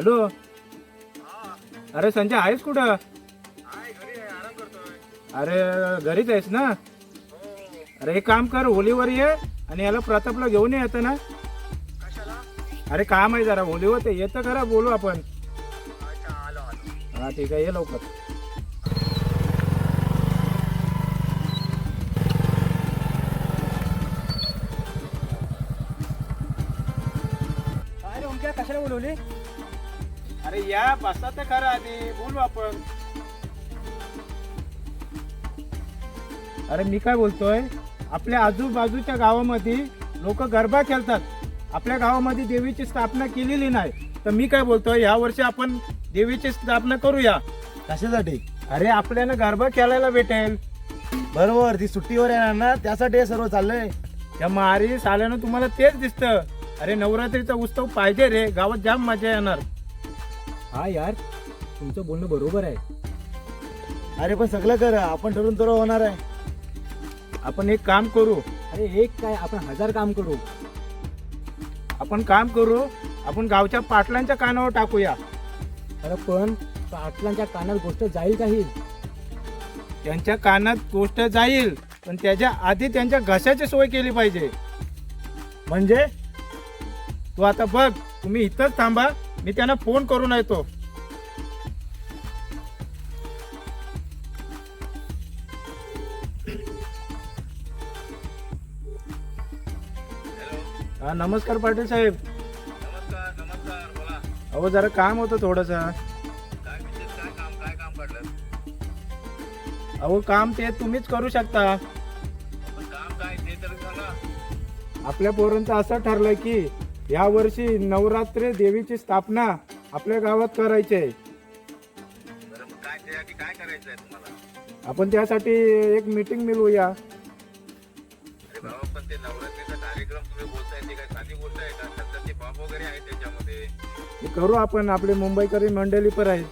Hello? अरे संजय आहेस कुठं? अरे घरीच आहेस ना? अरे एक काम कर होलीवर ये आणि याला प्रतापला घेऊन येतं ना. अरे काम आहे जरा होलीवर ते येतं करा बोलू आपण. हा ठीक आहे ये लवकर. काय रे ओमक्या कशाला बोलवली? अरे या बसा तर खरं आधी. बोलू आपण. अरे मी काय बोलतोय? आपल्या आजूबाजूच्या गावामध्ये लोक गरबा खेळतात. आपल्या गावामध्ये देवीची स्थापना केलेली नाही. तर मी काय बोलतोय? या वर्षी आपण देवीची स्थापना करूया. कशासाठी? अरे आपल्याला गरबा खेळायला भेटेल. बरोबर ती सुट्टीवर येणार ना त्यासाठी हे सर्व चाललंय. त्या मारी साल्यानं तुम्हाला तेच दिसतं. अरे नवरात्रीचा उत्सव पाहिजे रे गावात जाम मजा येणार. हा यार तुमचं बोलणं बरोबर आहे. अरे पण सगळं कर आपण ठरून तर होणार आहे. आपण एक काम करू. अरे एक काय आपण हजार काम करू. आपण काम करू आपण गावच्या पाटलांच्या कानावर टाकूया. अरे पण पाटलांच्या कानात गोष्ट जाईल काही त्यांच्या कानात गोष्ट जाईल पण त्याच्या आधी त्यांच्या घशाची सोय केली पाहिजे. म्हणजे? तू आता बघ तुम्ही इथंच थांबा. मी त्यांना फोन करून येतो. हा नमस्कार पाटील साहेब. नमस्कार नमस्कार बोला. अहो जरा काम होतं थोडंसं. काय विशेष काय काम काय काम काढलं अहो काम ते तुम्हीच करू शकता. पण काम काय ते तर सांगा. आपल्या पोरांचं असं ठरलंय की या वर्षी नवरात्री देवीची स्थापना आपल्या गावात करायची आहे. बरं मग काय त्यासाठी काय करायचं आहे तुम्हाला? आपण त्यासाठी एक मीटिंग मिळवूया. अरे बाबा पण ते नवरात्रीचा कार्यक्रम तुम्ही बोलताय ते काय साधी गोष्ट आहे का? सध्या ते बाप वगैरे आहे त्याच्यामध्ये? करू आपण आपले मुंबईकरी मंडळी पण आहेत.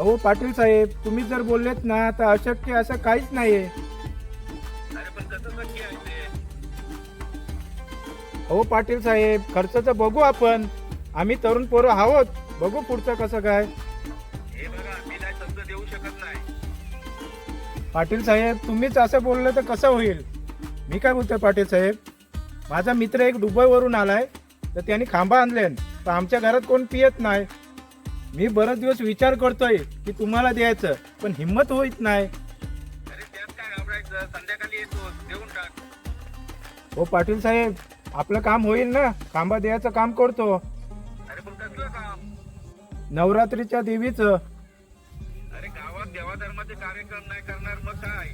अहो पाटील साहेब तुम्ही जर बोललेत ना तर अशक्य असं काहीच नाहीये. अरे पण कसं आहे ते अहो पाटील साहेब खर्चाचं बघू आपण. आम्ही तरुण पोरं आहोत. बघू पुढचं कसं काय. हे बघा मी देऊ शकत नाही पाटील साहेब तुम्हीच असं बोललं तर कसं होईल? मी काय बोलतोय पाटील साहेब? माझा मित्र एक दुबईवरून आलाय तर त्यांनी खांबा आणले तर आमच्या घरात कोण पियत नाही. मी बरेच दिवस विचार करतोय की तुम्हाला द्यायचं पण हिंमत होत नाही. अरे त्यात काय घाबरायचं? संध्याकाळी येतो देऊन टाक. हो पाटील साहेब आपलं काम होईल ना? खांबा द्यायचं काम करतो. अरे पण कसलं काम? नवरात्रीच्या देवीचं. अरे गावात देवाधर्माचे कार्यक्रम नाही करणार मग काय?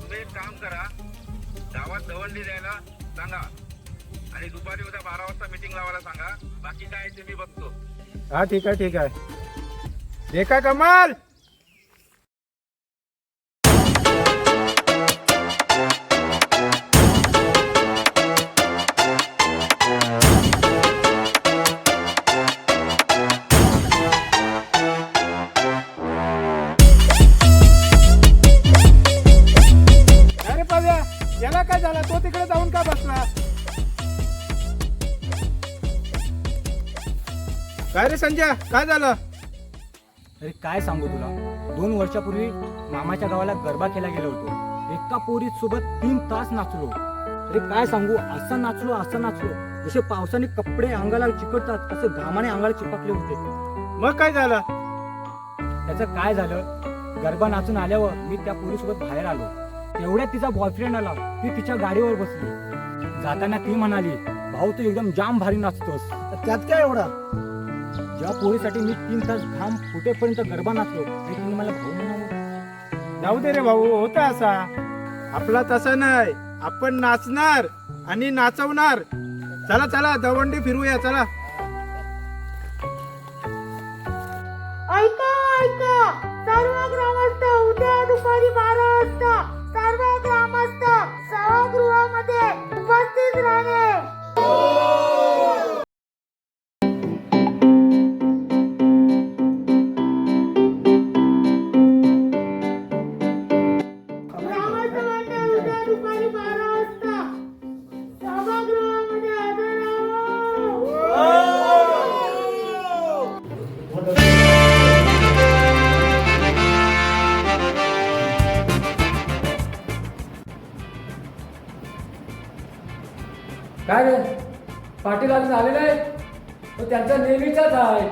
तुम्ही एक काम करा. गावात दवंडी द्यायला सांगा. आणि दुपारी उद्या बारा वाजता मीटिंग लावायला सांगा. बाकी काय ते मी बघतो. हा ठीक आहे ठीक आहे. देखा कमाल! संजय काय झालं? अरे काय सांगू तुला? दोन वर्षापूर्वी मामाच्या गावाला गरबा खेळायला गेलो होतो. एका पोरी सोबत तीन तास नाचलो. अरे काय सांगू? असं नाचलो असं नाचलो. जसे पावसाने कपडे अंगाला चिकटतात तसे घामाने अंगाला चिपकले होते. मग काय झालं? त्याचं काय झालं? गरबा नाचून आल्यावर मी त्या पोरीसोबत बाहेर आलो. तेवढ्यात तिचा बॉयफ्रेंड आला. ती तिच्या गाडीवर बसली. जाताना ती म्हणाली भाऊ तू एकदम जाम भारी नाचतोस. त्यात काय एवढा? ज्या पोळीसाठी मी तीन तास घाम फुटेपर्यंत गरबा नाचलो आणि तिने मला भाऊ म्हणावं जाऊ दे रे भाऊ होता असा. आपला तसा नाही. आपण नाचणार आणि नाचवणार. चला चला दवंडी फिरूया चला. ऐका ऐका. सर्व ग्रामस्थ उद्या दुपारी बारा वाजता झालेला आहे तो त्यांचा नेहमीचाच आहे.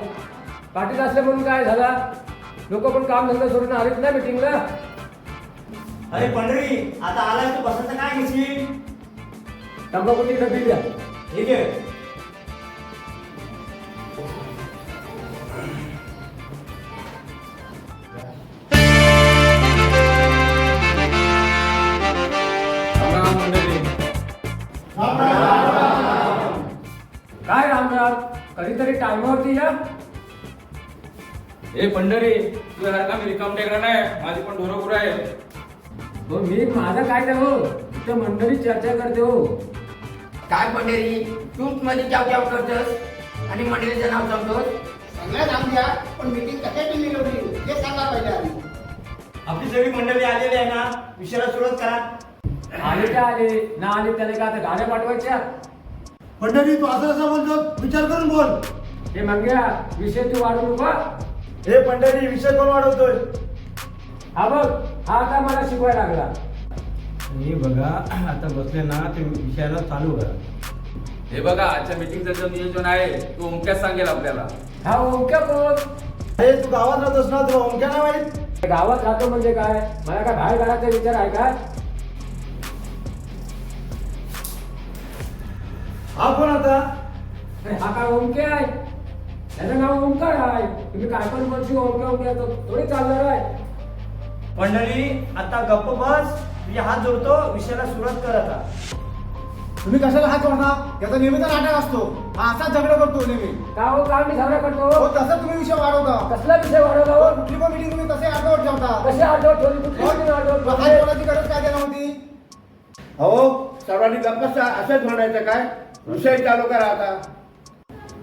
पाटील असले म्हणून काय झाला? लोक पण काम धंदा सोडून आलेच ना मिटिंगला अरे पंढरी आता आलाय तू बसायचं काय घेशील तंबाखूची डबी द्या ठीक आहे. कधीतरी टायमावरती या. हे पंढरी तुझ्यासारखा मी रिकाम टेकडा नाही. माझी पण ढोरं गुरं आहे. हो मी माझं काय नाही हो? इथं मंडळी चर्चा करते हो. काय पंढरी? तूच मध्ये चाव चाव करतोस आणि मंडळीचं नाव सांगतोस? सगळ्या नाम द्या पण मीटिंग कशाची निवडली हे सांगा पाहिजे आधी. आपली सगळी मंडळी आलेली आहे ना? विषयाला सुरुवात करा. आले ते आले. ना आले त्याने का आता गाड्या पाठवायच्या? पंढरी तू असं असं बोलतो विचार करून बोल. हे मंग्या विषय तू वाढू नको हे. पंढरी विषय कोण वाढवतोय? हा बघ हा आता मला शिकवायला लागला. हे बघा आता बसले ना ते विषयाला चालू करा. हे बघा आजच्या मीटिंगचं जो नियोजन आहे तो ओमक्याच सांगेल आपल्याला. हा ओमक्या कोण? अरे तू गावात राहतोस ना तुला ओमक्या नाही माहीत? गावात राहतो म्हणजे काय? मला काय बाहेर घराचा विचार आहे का? हा कोण आता अरे हा काय ओमके आहे? त्याचं नाव ओमकार आहे. तुम्ही काय पण म्हणशी ओमके ओमके थोडी चालणार आहे. मंडळी आता गप्प बस. मी हात जोडतो विषयाला सुरुवात कर आता. तुम्ही कशाला हात जोडता? त्याचा नेहमीचा नाटक असतो. हा असाच झगडा करतो नेहमी. का हो का मी झगडा करतो? हो तसं तुम्ही विषय वाढवता. कसला विषय वाढवला हो? कुठली पण मिटिंग तुम्ही तसे आठवत ठेवता. कशी आठवत ठेवली? कुठली meeting आठवत हात गरज काय त्याला नव्हती हो सर्वांनी गप्प असंच म्हणायचं काय? विषय चालू करा आता.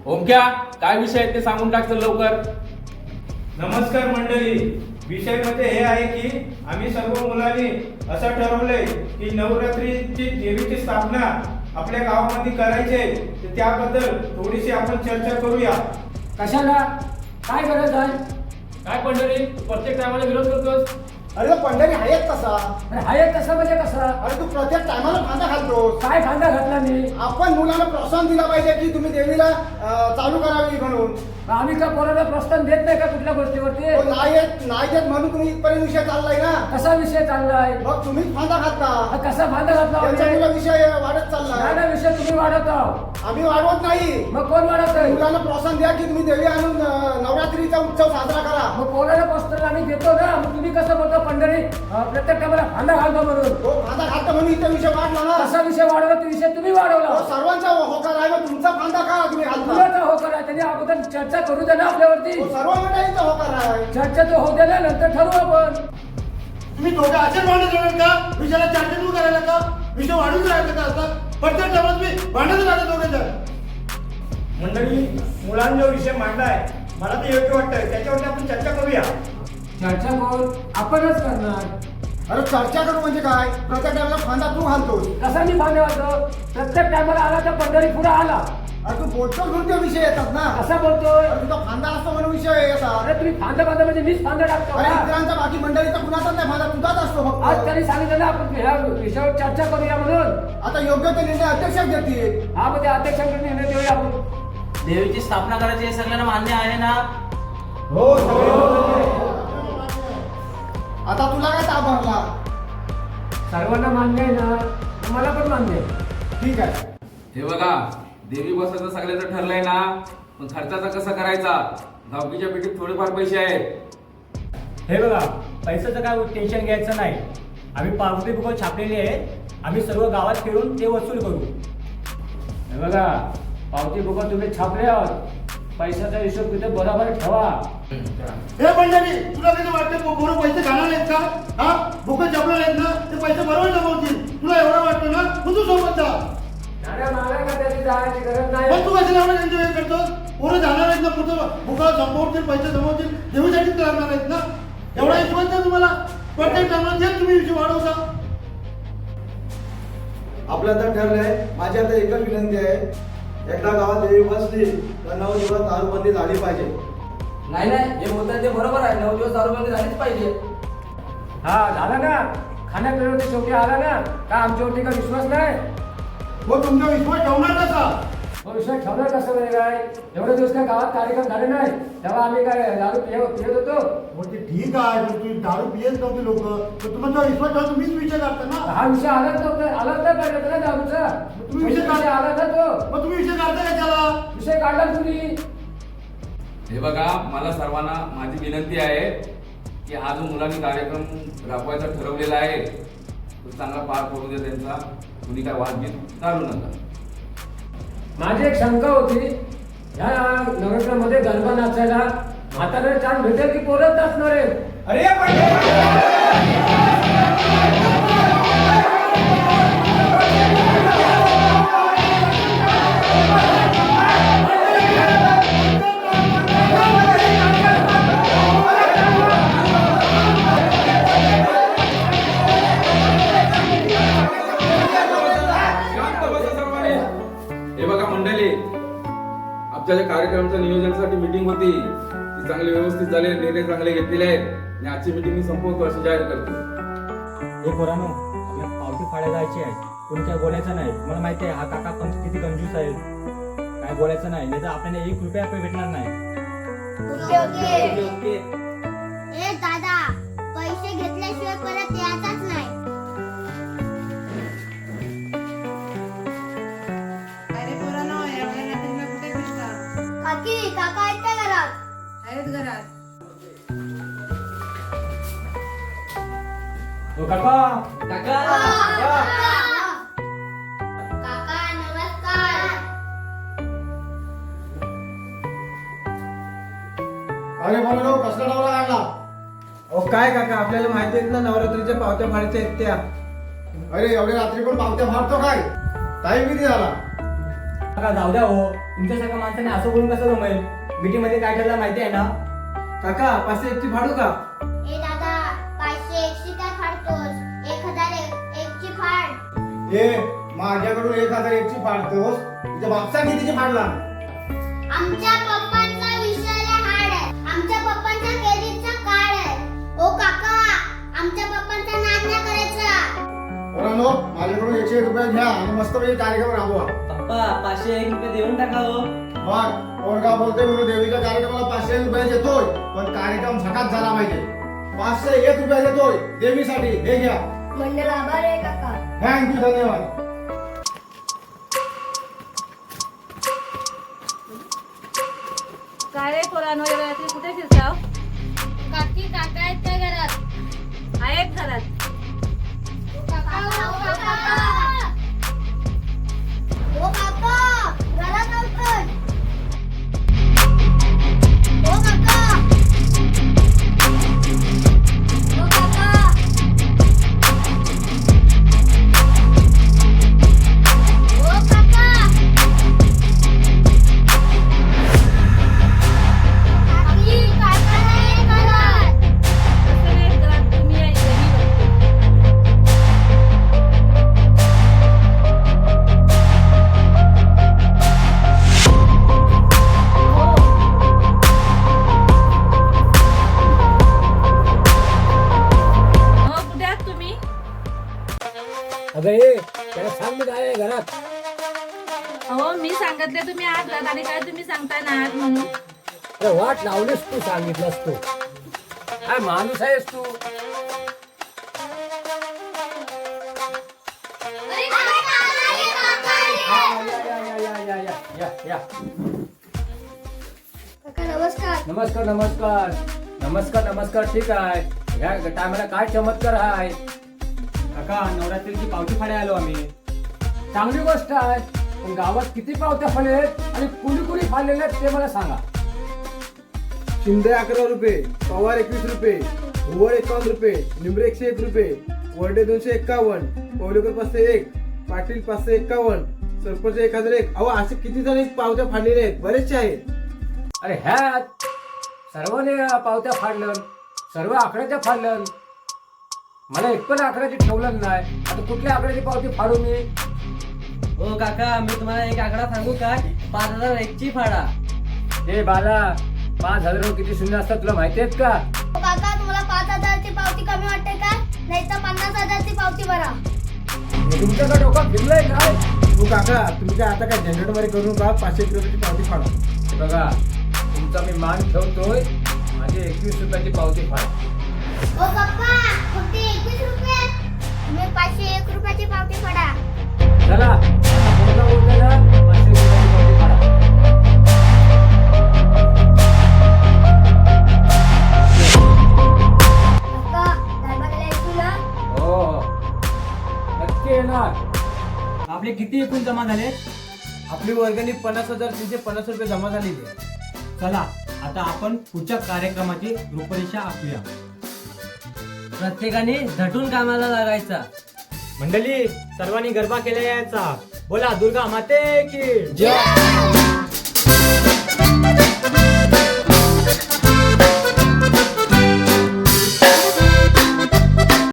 ओमक्या काय विषय आहे ते सांगून टाक चल लवकर. नमस्कार मंडळी. विषयमध्ये हे आहे की आम्ही सर्व मुलांनी असं ठरवलंय की नवरात्रीची देवीची स्थापना आपल्या गावामध्ये करायचे तर त्याबद्दल थोडीशी आपण चर्चा करूया. कशाला? काय गरज आहे? काय पंढरी? प्रत्येक टायमाला विरोध करतोस? अरे तो पंढरी आहेच कसा? अरे हा एक कसा म्हणजे कसा? अरे तू प्रत्येक टायमाला फांदा घालतोस. काय खांदा घातला मी? आपण मुलांना प्रोत्साहन दिला पाहिजे की तुम्ही देवीला अं, चालू करावी म्हणून. आम्ही का पोराला प्रोत्साहन देत नाही का कुठल्या गोष्टीवरती? तो नाही येत नाही येत म्हणून तुम्ही इथपर्यंत विषय चाललाय ना? कसा विषय चाललाय? मग तुम्हीच फांदा घालता. हा कसा फांदा घातला त्यांचा? मुला विषय वाढत काय चाललाय ना विषय तुम्ही वाढवत आहो. आम्ही वाढवत नाही. मग कोण वाढवत आहे? मुलांना प्रोत्साहन द्या की तुम्ही देवी आणून अं, नवरात्रीचा उत्सव साजरा करा. मग पोराला पोस्टर आम्ही देतो ना. मग तुम्ही कसं बोलतो? पंढरी. प्रत्येक टायमाला फांदा घालतो म्हणून. तो फांदा घालता म्हणून इथे विषय वाढला ना. कसा विषय वाढवला? तो विषय तुम्ही वाढवला. तो सर्वांचा होकार आहे मग तुमचा फांदा का तुम्ही घालता? कुणाचा होकार आहे. त्यांनी अगोदर चर्चा करू दे ना आपल्यावरती. तो सर्व मंडळींचा होकार आहे. चर्चा तो होऊ दे ना नंतर ठरवू आपण. तुम्ही दोघं असेच भांडत राहणार का? विषयाला चर्चा सुरू करायला का? विषय वाढून राहायचा का आता? प्रत्येक टायमात मी भांडत राहतो दोघे जण. मंडळी मुलांनी जो विषय मांडलाय. मला ते योग्य वाटतंय. त्याच्यावरती आपण चर्चा करूया. चर्चा करून आपणच करणार. अरे चर्चा करू म्हणजे काय? प्रत्येक टायमाला फांदा तू घालतोस. कसा मी फांदा घालतो? प्रत्येक टायमाला आला तर पंढरी पुढे आला. अरे तू बोलतोस म्हणून ते विषय येतात ना. कसा बोलतोय? अरे तुझा फांदा असतो म्हणून विषय येतात. अरे तुम्ही फांदा फांदा म्हणजे मीच फांदा टाकतो अरे का? इतरांचा बाकी मंडळीचा कुणाचाच नाही फांदा तुझाच असतो आज फक्त त्यांनी सांगितलं ना आपण ह्या विषयावर चर्चा करूया म्हणून. आता योग्य ते निर्णय अध्यक्ष घेतील. हा म्हणजे अध्यक्षांकडे निर्णय देऊया आपण. देवीची स्थापना करायची हे सगळ्यांना मान्य आहे ना? हो आता तुला काय ताप भरला सर्वांना मान्य आहे ना? मला पण मान्य आहे. ठीक आहे. हे बघा देवी बसायचं सगळ्याचं ठरलंय ना? पण खर्चाचा कसा करायचा? गावकीच्या पेटीत थोडेफार पैसे आहेत. हे बघा पैशाचं काय टेन्शन घ्यायचं नाही. आम्ही पावती बुक छापलेली आहे आम्ही सर्व गावात फिरून ते वसूल करू. हे बघा पावती बुका तुम्ही छापले आहोत. पैशाचा हिशोब तिथे बरोबर ठेवा. हे मंडळी तुला कधी वाटतं बरोबर पैसे घालणार आहेत का? हा? बुक जपणार आहेत ना? ते पैसे बरोबर जमवतील तुला एवढं वाटतं ना? तू तू सोबत जा. अरे मला का त्याची जायची गरज नाही. पण तू कशाला एवढं एन्जॉय करतो पोरं जाणार आहेत ना पुढचं बुका जमवतील पैसे जमवतील. देवीसाठीच आहेत ना? एवढा ना तुम्हाला. प्रत्येक टायमाला जे तुम्ही विषय वाढवता. आपलं तर ठरलंय माझी आता एकच विनंती आहे. एकदा गावात देवी बसली तर नऊ दिवस दारूबंदी झाली पाहिजे. नाही नाही जे बोलताय ते बरोबर आहे. नऊ दिवस दारूबंदी झालीच पाहिजे. हा झाला ना. खाण्यापिण्यावरती शेवटी आला ना. का आमच्यावरती का विश्वास नाही? हो तुमचा विश्वास ठेवणार कसा? मग विषय ठेवणार कसं म्हणजे काय एवढे दिवस काय गावात कार्यक्रम झाले नाही. तेव्हा आम्ही काय दारू पिय पियत होतो? हो ते ठीक आहे पण तुम्ही दारू पियत नव्हते लोक. तर तुमचा विश्वास ठेवा तुम्हीच विषय करता ना. हा विषय आलाच नव्हता. आलाच नाही पाहिजे होता ना दारूचा तुम्ही विषय विषय आला ना तो. हे बघा मला सर्वांना माझी विनंती आहे की हा जो मुलांनी कार्यक्रम राबवायचा ठरवलेला आहे तो चांगला पार पडू दे त्यांचा. कुणी काय वादगीत घालू नका. माझी एक शंका होती ह्या नवरात्रामध्ये गरबा नाचायला म्हातारा चान्स भेटेल की पोरच नाचणार आहे अरे कार्यक्रमाच्या नियोजनासाठी मीटिंग होती. ती चांगली व्यवस्थित झाली निर्णय चांगले घेतलेले आहेत. आणि आजची मीटिंग मी संपवतो असं जाहीर करतो. हे पोरानो आपल्या पावती फाड्या जायची आहे कोणी काय बोलायचं नाही? मला माहिती आहे हा काका पण किती कंजूस आहे. काय बोलायचं नाही? नाही तर आपल्याला एक रुपया पण भेटणार नाही. Okay okay. ए दादा पैसे घेतल्याशिवाय परत यायचाच आहेत घरात. हो काका. काका. नमस्कार. अरे बोलो कसला डावला काढला अहो काय काका आपल्याला माहिती आहेत ना नवरात्रीच्या पावत्या फाडीच्या आहेत त्या अरे एवढ्या रात्री पण पावत्या मारतो काय? टाईम किती झाला? काका जाऊ द्या हो. तुमच्यासारख्या माणसाने असं बोलून कसं जमेल? मीटिंगमध्ये काय ठरलं माहिती आहे ना? काका पाचशे एकची फाडू का? ए दादा पाचशे एकशे काय फाडतोस? एक हजार एक एकची फाड. ए माझ्याकडून एक हजार एकची फाडतोस तुझ्या बापसा कितीची फाडला आमच्या पप्पांचा विषयाला हाड आहे. आमच्या पप्पांचा क्रेडिटचा कार्ड आहे. ओ काका आमच्या पप्पांचा नाद नाही करायचा. पोरांनो माझ्याकडून एकशे एक रुपये घ्या आणि मस्त पैकी कार्यक्रम राबवा. पप्पा पाचशे एक रुपये देऊन टाका हो. मग पोरगा बोलतोय म्हणून देवीच्या कार्यक्रमाला पाचशे एक रुपये देतोय. पण कार्यक्रम झकात झाला पाहिजे. पाचशे एक रुपये देतोय. देवीसाठी हे घ्या. मंडळ आभार आहे काका. थँक्यू धन्यवाद. काय रे पोरानो एवढ्या रात्री कुठे फिरता काकी काका आहेत त्या घरात. आहेत घरात. काका. आहात म्हणून अरे वाट लावलीस तू सांगितलंस तू. काय माणूस आहेस तू? या या या या काका नमस्कार. नमस्कार नमस्कार. नमस्कार नमस्कार ठीक आहे. या टायमाला काय चमत्कार आहे? काका नवरात्रीची पावती फाड्या आलो आम्ही. चांगली गोष्ट आहे. पण गावात किती पावत्या फळे आहेत आणि कुणी कुणी फाडलेले आहेत ते मला सांगा. शिंदे अकरा रुपये पवार एकवीस रुपये भुवळ एकावन्न रुपये निंबरे एकशे एक रुपये वर्डे दोनशे एक्कावन्न पवलेकर पाचशे एक पाटील पाचशे एक्कावन्न सरपंच एक हजार एक. अहो असे किती जण पावत्या फाडलेले आहेत? बरेचसे आहेत. अरे ह्यात सर्वांनी पावत्या फाडलं सर्व आकड्याच्या फाडलं मला एक पण आकड्याची ठेवलं नाही. आता कुठल्या आकड्याची पावती फाडू मी? हो काका मी तुम्हाला एक आकडा सांगू काय पाच हजार एकची फाडा. हे बाला पाच हजार किती शून्य असतात तुला माहिती आहेत का? ओ काका तुम्हाला पाच हजारची पावती कमी वाटते का? नाही तर पन्नास हजारची पावती भरा. तुमच्याकडे डोकं फिरलंय काय काका तुम्ही काय आता काय जनरेटमध्ये करू नका पाचशे एक रुपयाची पावती फाडा. हे बघा तुमचा मी मान ठेवतोय माझी एकवीस रुपयाची पावती फाड. ओ पप्पा फक्त एकवीस रुपये? तुम्ही पाचशे एक रुपयाची पावती फाडा. आपले किती एकूण जमा झाले? आपली वर्गणी पन्नास हजार तीनशे पन्नास रुपये जमा आहे. चला आता आपण पुढच्या कार्यक्रमाची रूपरेषा आखूया. प्रत्येकाने झटून कामाला लागायचा. मंडळी सर्वांनी गरबा केला यायचा बोला दुर्गा माते की जय!